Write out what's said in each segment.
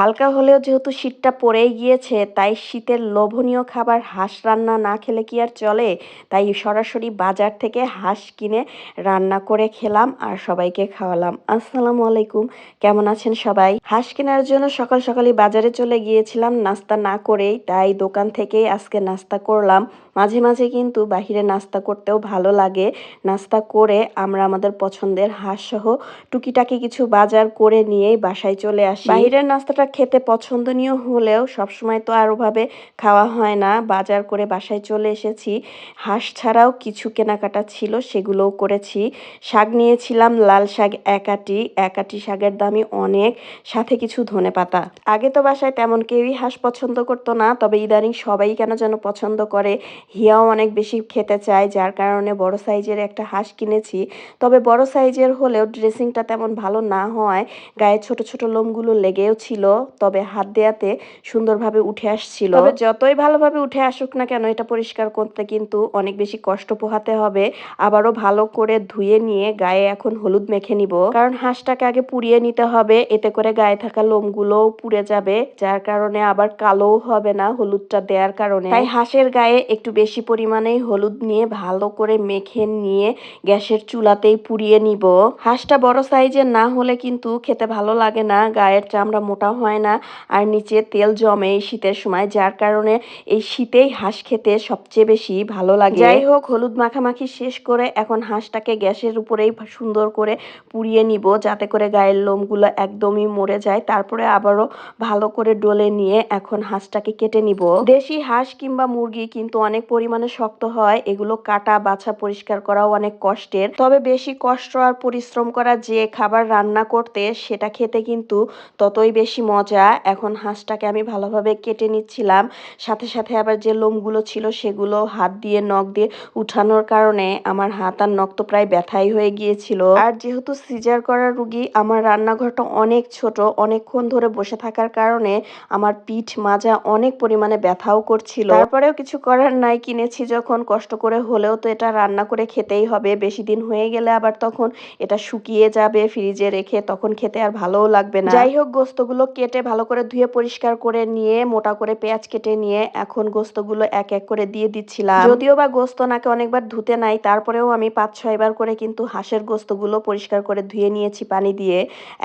হালকা হলেও যেহেতু শীতটা পড়েই গিয়েছে, তাই শীতের লোভনীয় খাবার হাঁস রান্না না খেলে কি আর চলে? তাই সরাসরি বাজার থেকে হাঁস কিনে রান্না করে খেলাম আর সবাইকে খাওয়ালাম। আসসালামু আলাইকুম, কেমন আছেন সবাই? হাঁস কেনার জন্য সকাল সকালই বাজারে চলে গিয়েছিলাম, নাস্তা না করেই, তাই দোকান থেকেই আজকে নাস্তা করলাম। মাঝে মাঝে কিন্তু বাহিরে নাস্তা করতেও ভালো লাগে। নাস্তা করে আমরা আমাদের পছন্দের হাঁস সহ টুকিটাকি কিছু বাজার করে নিয়েই বাসায় চলে আসি। বাহিরের নাস্তাটা খেতে পছন্দনীয় হলেও সবসময় তো আর ওভাবে খাওয়া হয় না। বাজার করে বাসায় চলে এসেছি। হাঁস ছাড়াও কিছু কেনাকাটা ছিল, সেগুলোও করেছি। শাক নিয়েছিলাম, লাল শাক একাটি একাটি শাকের দামই অনেক, সাথে কিছু ধনে পাতা। আগে তো বাসায় তেমন কেউই হাঁস পছন্দ করতো না, তবে ইদানিং সবাই কেন যেন পছন্দ করে। হিয়াও অনেক বেশি খেতে চায়, যার কারণে বড় সাইজের একটা হাঁস কিনেছি। তবে বড় সাইজের হলেও ড্রেসিংটা তেমন ভালো না হওয়ায় গায়ে ছোট ছোট লোমগুলো লেগেও ছিল। তবে হাত দেয়াতে সুন্দরভাবে উঠে আসছিল। তবে যতই ভালোভাবে উঠে আসুক না কেন এটা পরিষ্কার করতে কিন্তু অনেক বেশি কষ্ট পোহাতে হবে। আবারও ভালো করে ধুয়ে নিয়ে গায়ে এখন হলুদ মেখে নিব। কারণ হাঁসটাকে আগে পুড়িয়ে নিতে হবে। এতে করে গায়ে থাকা লোমগুলোও পুড়ে যাবে। যার কারণে আবার কালোও হবে না হলুদটা দেওয়ার কারণে। তাই হাঁসের গায়ে একটু বেশি পরিমাণেই হলুদ নিয়ে ভালো করে মেখে নিয়ে গ্যাসের চুলাতেই পুড়িয়ে নিব। হাঁসটা বড় সাইজের না হলে কিন্তু খেতে ভালো লাগে না। গায়ের চামড়া মোটা হয় না। আর নিচে তেল জমে এই শীতের সময় যার কারণে এই শীতেই হাঁস খেতে সবচেয়ে বেশি ভালো লাগে। যাই হোক হলুদ মাখামাখি শেষ করে এখন হাঁসটাকে গ্যাসের উপরেই সুন্দর করে পুড়িয়ে নিব যাতে করে গায়ের লোমগুলো একদমই মরে যায়। তারপরে আবারও ভালো করে ডলে নিয়ে এখন হাঁসটাকে কেটে নিব। দেশি হাঁস কিংবা মুরগি কিন্তু অনেক পরিমাণে শক্ত হয়। এগুলো কাটা বাছা পরিষ্কার করাও অনেক কষ্টের। তবে বেশি কষ্ট আর পরিশ্রম করা যে খাবার রান্না করতে সেটা খেতে কিন্তু ততই বেশি মজা, এখন হাঁসটাকে আমি ভালোভাবে কেটে নিচ্ছিলাম। সাথে সাথে আবার যে লোমগুলো ছিল সেগুলো হাত দিয়ে, নখ দিয়ে উঠানোর কারণে আমার হাত আর নখ তো প্রায় ব্যথাই হয়ে গিয়েছিল। আর যেহেতু সিজার করা রুগী, আমার রান্নাঘরটা অনেক ছোট, অনেকক্ষণ ধরে বসে থাকার কারণে আমার পিঠ, মাজা অনেক পরিমাণে ব্যথাও করছিল। তারপরেও কিছু করার নাই, কিনেছি যখন, কষ্ট করে হলেও তো এটা রান্না করে খেতেই হবে। বেশি দিন হয়ে গেলে আবার তখন এটা শুকিয়ে যাবে ফ্রিজে রেখে, তখন খেতে আর ভালোও লাগবে না। যাই হোক, গোস্তগুলো কেটে ভালো করে ধুয়ে পরিষ্কার করে নিয়ে, মোটা করে পেঁয়াজ কেটে নিয়ে এখন গোস্তগুলো এক এক করে দিয়ে দিচ্ছিলাম। যদিও বা গোস্ত নাকে অনেকবার ধুতে নাই, তারপরেও আমি পাঁচ ছয়বার করে কিন্তু হাঁসের গোস্তগুলো পরিষ্কার করে ধুয়ে নিয়েছি পানি দিয়ে।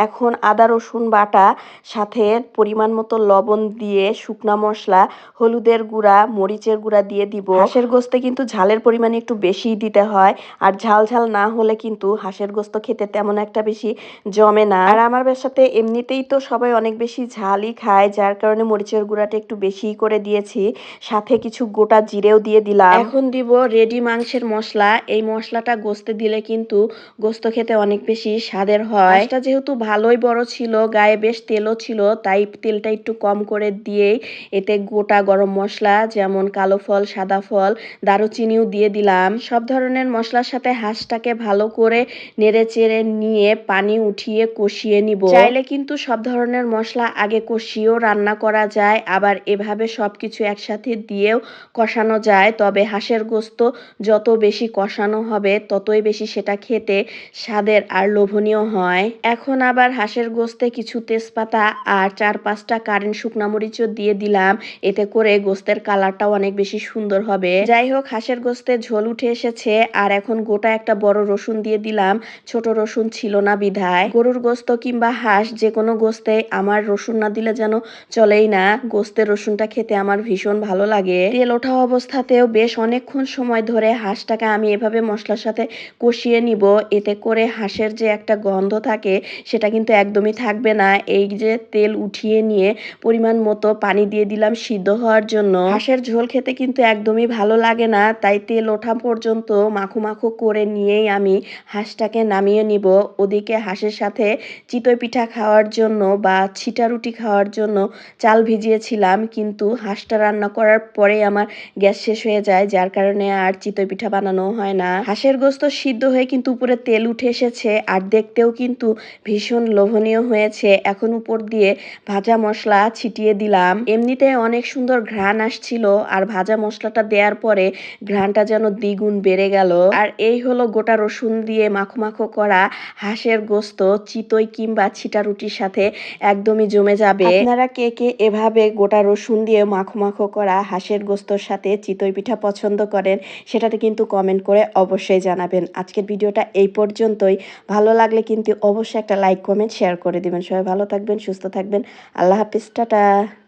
এখন আদা, রসুন বাটা, সাথে পরিমাণ মতো লবণ দিয়ে শুকনা মশলা, হলুদের গুঁড়া, মরিচের গুঁড়া দিয়ে দিব। হাঁসের গোস্তে কিন্তু ঝালের পরিমাণ একটু বেশি দিতে হয়, আর ঝাল ঝাল না হলে কিন্তু হাঁসের গোস্ত খেতে তেমন একটা বেশি জমে না। আর আমার বাসাতে এমনিতেই তো সবাই অনেক বেশি ঝালই খায় যার কারণে মরিচের গুঁড়াটা একটু বেশি করে দিয়েছি। সাথে কিছু গোটা জিরেও দিয়ে দিলাম। এখন দিব রেডি মাংসের মশলা। এই মশলাটা গোস্তে দিলে কিন্তু গোস্ত খেতে অনেক বেশি স্বাদের হয়। এটা যেহেতু ভালোই বড় ছিল গায়ে বেশ তেলও ছিল তাই তেলটা একটু কম করে দিয়েই এতে গোটা গরম মশলা যেমন কালো ফল সাদা ফল দারুচিনিও দিয়ে দিলাম। সব ধরনের মশলার সাথে হাঁসটাকে ভালো করে নেড়ে চেড়ে নিয়ে পানি উঠিয়ে কষিয়ে নিব। চাইলে কিন্তু সব ধরনের মশলা আগে কষিয়েও রান্না করা যায়, আবার এভাবে সবকিছু একসাথে দিয়েও কষানো যায়। তবে হাঁসের গোস্ত যত বেশি কষানো হবে, ততই বেশি সেটা খেতে স্বাদের আর লোভনীয় হয়। এখন আবার হাঁসের গোস্তে কিছু তেজপাতা আর চার পাঁচটা কারেন্ট শুকনা মরিচও দিয়ে দিলাম। এতে করে গোস্তের কালারটাও অনেক বেশি সুন্দর হবে। যাই হোক, হাঁসের গোস্তে ঝোল উঠে এসেছে আর এখন গোটা একটা বড় রসুন দিয়ে দিলাম। ছোট রসুন ছিল না বিধায়। গরুর গোস্ত কিংবা হাঁস যে কোনো গোস্তে আমার রসুন না দিলে যেন চলেই না। গোস্তের রসুনটা খেতে আমার ভীষণ ভালো লাগে। তেল ওঠা অবস্থাতেও বেশ অনেকক্ষণ সময় ধরে হাঁসটাকে আমি এভাবে মশলার সাথে কষিয়ে নিব। এতে করে হাঁসের যে একটা গন্ধ থাকে, সেটা কিন্তু একদমই থাকবে না। এই যে তেল উঠিয়ে নিয়ে পরিমাণ মতো পানি দিয়ে দিলাম সিদ্ধ হওয়ার জন্য। হাঁসের ঝোল খেতে কিন্তু একদমই ভালো লাগে না। তাই তেল ওঠা পর্যন্ত মাখো মাখো করে নিয়েই আমি হাঁসটাকে নামিয়ে নিব। ওদিকে হাঁসের সাথে চিতই পিঠা খাওয়ার জন্য বা ছিটা রুটি খাওয়ার জন্য চাল ভিজিয়েছিলাম, কিন্তু হাঁসটা রান্না করার পরে আমার গ্যাস শেষ হয়ে যায়, যার কারণে আর চিতই পিঠা বানানো হয় না। হাঁসের গোস্ত সিদ্ধ হয়ে কিন্তু উপরে তেল উঠে এসেছে, আর দেখতেও কিন্তু ভীষণ লোভনীয় হয়েছে। এখন উপর দিয়ে ভাজা মশলা ছিটিয়ে দিলাম। এমনিতে অনেক সুন্দর ঘ্রাণ আসছিল, আর ভাজা মশলাটা দেওয়ার পরে ঘ্রাণটা যেন দ্বিগুণ বেড়ে গেল। আর এই হলো গোটা রসুন দিয়ে মাখো মাখো করা হাঁসের গোস্ত, চিতই কিংবা ছিটা রুটির সাথে একদমই জমে যাবে। আপনারা কে কে এভাবে গোটা রসুন দিয়ে মাখো মাখো করা হাঁসের গোস্তর সাথে চিতই পিঠা পছন্দ করেন, সেটাতে কিন্তু কমেন্ট করে অবশ্যই জানাবেন। আজকের ভিডিওটা এই পর্যন্তই। ভালো লাগলে কিন্তু অবশ্যই একটা লাইক কমেন্ট শেয়ার করে দিবেন। সবাই ভালো থাকবেন, সুস্থ থাকবেন। আল্লাহ হাফিজ, টাটা।